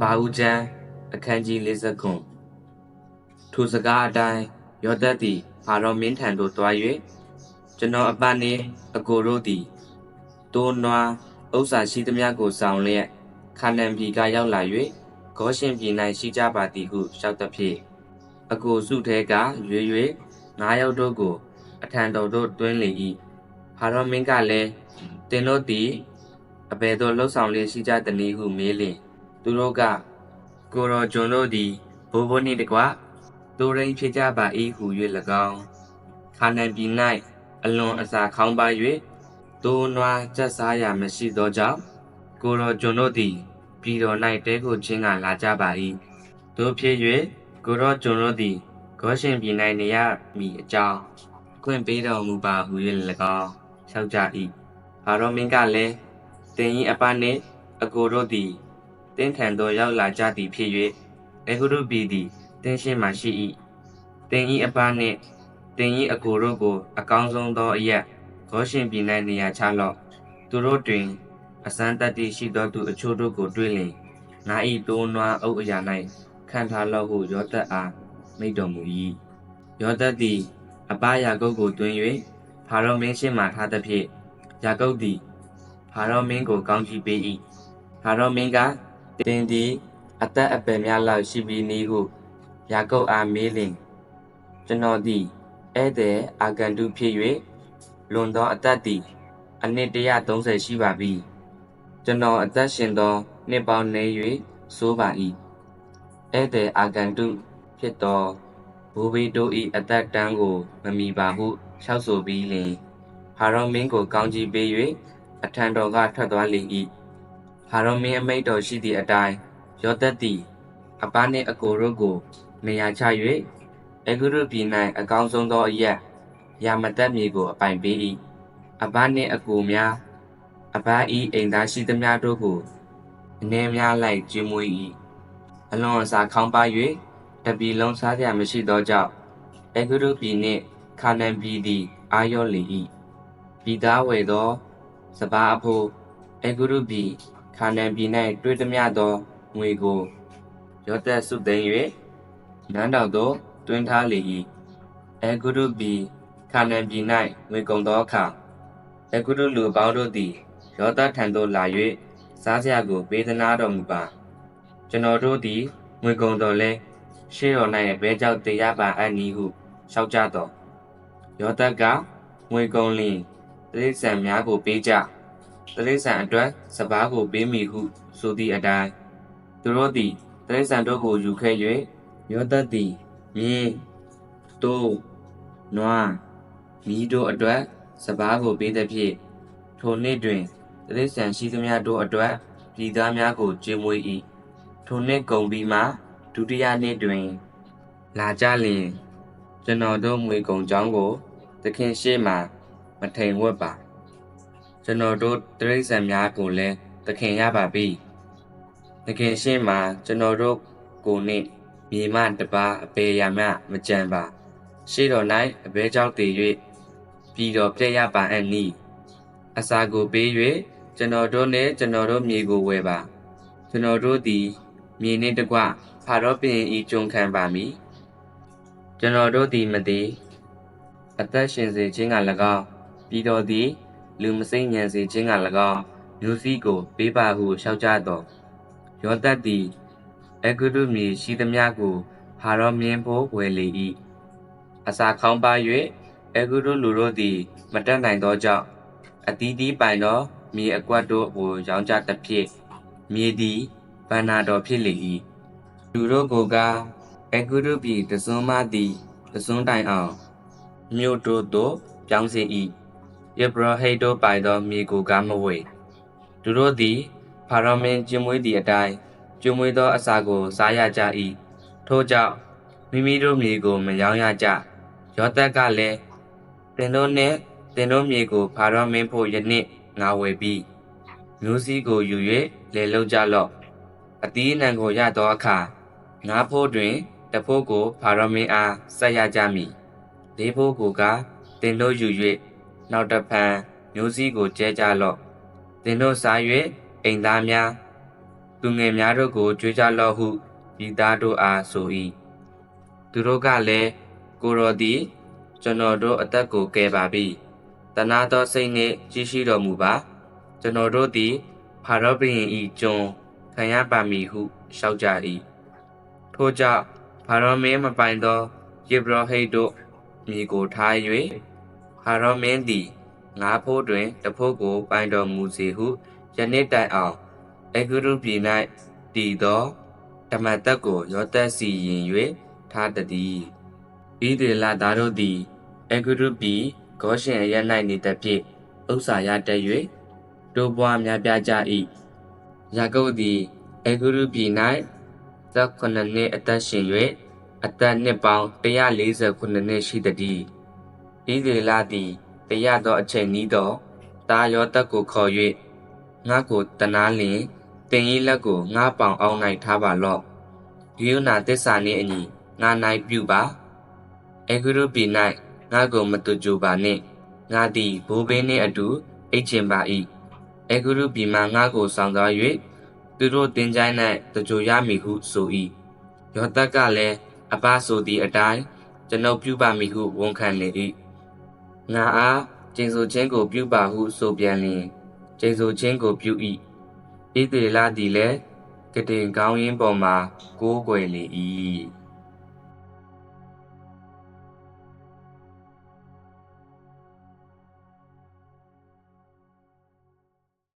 ပါဦးချမ်းအခန်းကြီး50ခုထိုစကားအတိုင်းယောသက်သည်ဖာရောမင်းထံသို့တွား၍ကျွန်တော်အပတ်နှင့်အကိုတို့သည်တိုးနွားဥစ္စာရှိသမျှကိုဆောင်လျက်ခါနန်ပြည်ကရောက်လာ၍ဂေါရှင်ပြည်၌ရှိကြပါသည်ဟုလျှောက်သည်ဖြင့်အကိုစုထဲကရွေ၍ငါးယောက်တို့ကို အထံတော်သို့တွင်းလေ၏ဖာရောမင်းကလည်းတင်တို့သည်အဘယ်သို့လှုပ်ဆောင်လျက်ရှိကြသနည်းဟုမေးလျင် သူတို့ကကိုရောကျွန်တို့သည်ဘိုးဘိုးနှင့်တကွသူရိန်ဖြစ်ကြပါ၏ဟု၍၎င်းခါနန်ပြည်၌အလွန်အစာခေါင်းပါ၍သိုးနွားကြက်စားရာမရှိသောကြောင့်ကိုရောကျွန်တို့သည်ပြည်တော်၌တဲကိုချင်းကလာကြပါ၏တို့ဖြစ်၍ကိုရောကျွန်တို့သည်ဂေါရှင်ပြည်၌နေရမည်အကြောင်းခွင့်ပေးတော်မူပါဟု၍၎င်းလျှောက်ကြ၏ဘာရောမင်းကလည်းတင်ဤအပနှင့်အကိုတို့သည် တင်းထန်သောရောက်လာကြသည်ဖြစ်၍အေဂုရုပြည်သည်တင်းရှင်းမှရှိ၏တင်းဤအပနှင့်တင်းဤအကိုတို့ကို အကောင်းဆုံးသောအရက်ဂေါရှင်ပြည်၌နေရာချလော့သူတို့တွင် အစမ်းတတ္တိရှိသောသူအချို့တို့ကိုတွေ့လျင်ငါ၏တိုးနွားအုပ်အရာ၌ခံထားလော့ဟုယောသက်အားမိန့်တော်မူ၏ယောသက်သည် အပယာကုတ်ကိုတွင်၍ဖာရောမင်းရှင်းမှထားသဖြင့်ယာကုတ်သည်ဖာရောမင်းကိုကောင်းချီးပေး၏ဖာရောမင်းက တင်သည်အသက်အပယ်များလောက်ရှိပြီးနည်းဟုယာကုပ်အားမေးလျင်ကျွန်တော်သည်ဧည့်သည်အာဂန္တုဖြစ်၍လွန်သောအသက်သည်အနှစ်130ရှိပါပြီကျွန်တော်အသက်ရှင်သောနှစ်ပေါင်းနေ၍ဆိုးပါ၏ဧည့်သည်အာဂန္တုဖြစ်သောဘူဘီတို့၏အသက်တန်းကိုမမီပါဟုလျှောက်ဆိုပြီးလျှင်ဟာရောမင်းကိုကောင်းချီးပေး၍အထံတော်ကထွက်သွားလေ၏ ဟာရောမင်းအမိန့်တော်ရှိသည့်အတိုင်းယောသက်သည် အပန်းနှင့်အကိုတို့ကိုနေရာချ၍အေဂုရုပြည်၌အကောင်းဆုံးသောအရက်ယာမတက်မြေကိုအပိုင်ပေး၏အပန်းနှင့်အကိုများအပန်းဤအိမ်သားရှိသမျှတို့ကိုအနေများလိုက်ကျွေးမွေး၏အလွန်အစာခေါင်းပါ၍တပီလုံးစားစရာမရှိသောကြောင့်အေဂုရုပြည်နှင့်ခါနန်ပြည်သည် အာရော့လေ၏ပြည်သားဝယ်သောစပါးအဖို့အေဂုရုပြည် ခါနန်ပြည်၌တွေ့သမျှသောငွေကိုရောသက်စုသိမ်း၍နန်းတော်သို့တွင်ထားလေ၏အေဂုရုပြည်ခါနန်ပြည်၌ငွေကုန်သောအခါအေဂုရုလူပေါင်းတို့သည်ရောသက်ထံသို့လာ၍စားစရာကိုပေးသနာတော်မူပါကျွန်တော်တို့သည်ငွေကုန်တော်လဲရှေ့တော်၌ဘဲကြောက်တရားပါအပ်နည်းဟုလျှောက်ကြတော်ယောသက်ကငွေကုန်လျင်တိရစ္ဆာန်များကိုပေးကြ တိရစ္ဆာန်အတွက်စပားကိုပေးမိဟုဆိုသည့်အတိုင်းသူတို့သည်တိရစ္ဆာန်တို့ကိုယူခဲ့၍ယောသက်သည်မြင်းတိုးနွားမိတို့အတွက်စပားကိုပေးသည်ဖြင့်ထိုနေ့တွင်တိရစ္ဆာန်ရှိသမျှတို့အတွက်ပြည်သားများကိုကျွေးမွေး၏ထိုနှစ်ကုန်ပြီးမှဒုတိယနေ့တွင် လာကြလျင်ကျွန်တော်တို့ငွေကုန်ကြောင်းကိုသခင်ရှေ့မှမထိန်ဝတ်ပါ ကျွန်တော်တို့တရိษံများကိုလည်းသခင်ရပါပြီသခင်ရှေ့မှကျွန်တော်တို့ကိုနှင့်မြေမတပါအပေရမမကြံပါရှေ့တော်၌အဘဲကြောက်တည်၍ပြည်တော်ပြည့်ရပါအံ့နီအစာကိုပေး၍ကျွန်တော်တို့နှင့်ကျွန်တော်တို့မြေကိုဝယ်ပါကျွန်တော်တို့သည်မြေနှင့်တကွဖာရောပြင်ဤကြုံခံပါမည်ကျွန်တော်တို့သည်မသည်အသက်ရှင်စေခြင်းက၎င်းပြည်တော်သည် လူမစိမ့်ညံစေခြင်းက၎င်းမျိုးစည်းကိုပေးပါဟုလျှောက်ကြတော့ယောသတ်သည်အဂုရုမြေရှိသမျှကိုဖာရောမြင်းဖို့ဝယ်လေ၏အစာခေါင်းပါ၍အဂုရုလူတို့သည် မတက်နိုင်သောကြောင့်အတီးတီးပိုင်သောမြေအကွက်တို့ကိုရောင်းကြသဖြင့်မြေသည်ဗန္နာတော်ဖြစ်လေ၏လူတို့ကိုကအဂုရုပြည်တစွန်းမသည်တစွန်းတိုင်အောင်မြို့တို့သို့ပြောင်းစေ၏ ယေဘရဟိတ်တို့ပိုင်သောမြေကိုကမဝေသူတို့သည်ဖာရောမင်းကျင်းမွေးသည့်အတိုင်းကျင်းမွေးသောအစာကိုစားရကြ၏ထို့ကြောင့်မိမိတို့မြေကိုမယောင်းရကြယောသက်ကလည်းတင်တို့နှင့်တင်တို့မြေကိုဖာရောမင်းဖို့ယနေ့ငါဝယ်ပြီးမျိုးစည်းကိုယူ၍လေလုံးကြလော့အတီးအနှံကိုရသောအခါငါးဖို့တွင်တဖို့ကိုဖာရောမင်းအားဆက်ရကြမည်လေးဖို့ကိုကတင်တို့ယူ၍ နောက်တဖန်မျိုးစည်းကိုကျဲကြလော့တင်တို့စား၍အိမ်သားများသူငယ်များတို့ကိုကြွေးကြလော့ဟုဤသားတို့အားဆို၏သူတို့ကလည်းကိုတော်သည် ကျွန်တော်တို့အသက်ကိုကယ်ပါပြီတနာသောစိတ်နှင့်ကြည်ရှိတော်မူပါကျွန်တော်တို့သည်ဖာရောဘုရင်ဤကျွန်ခံရပါမည်ဟုလျှောက်ကြ၏ထို့ကြောင့်ဖာရောမင်းမပိုင်သောယေဘရဟိတ်တို့မြေကိုထား၍ ဖာရောမင်းသည်ငါးဖို့တွင်တဖို့ကို ပိုင်တော်မူစေဟုယနေ့တိုင်အောင်အေဂရုပြည်၌တည်သောဓမ္မတက်ကိုရောသက်စီရင်၍ထားတည်းဤဒေလသားတို့သည်အေဂရုပြည်ဂောရှင်အရ၌နေတဖြင့်ဥစ္စာရတတ်၍တို့ဘွားများပြားကြ၏ယာကုပ်သည်အေဂရုပြည်၌သက်ခုနှစ်နှစ်အသက်ရှင်၍အသက်နှစ်ပေါင်း149နှစ်ရှိသည် ဤဒေလသည်တရားသောအချိန်ဤသောတာယောတက်ကိုခေါ်၍ငါကိုတနာလျင်တင်ဤလက်ကိုငါပောင်အောင်၌ထားပါလော့ဒီယုနာတစ္ဆာနှင့်အညီငါ၌ပြုပါအေဂရုပြည်၌ငါကိုမတူကြပါနှင့်ငါသည်ဘိုးဘင်းနှင့်အတူအိတ်ချင်ပါ၏အေဂရုပြည်မှငါကိုဆောင်သွား၍သူတို့တင်ကြိုင်း၌တကြိုရမည်ဟုဆို၏ယောသက်ကလည်းအဘဆိုသည့်အတိုင်းကျွန်ုပ်ပြုပါမည်ဟုဝန်ခံလေ၏ ငါအားကျင်ဆိုခြင်းကိုပြုပါဟုဆိုပြန်လျင်ကျင်ဆိုခြင်းကိုပြု၏ဣသေလသည်လည်းကတင်ကောင်းရင်းပေါ်မှာကိုးကွယ်လေ၏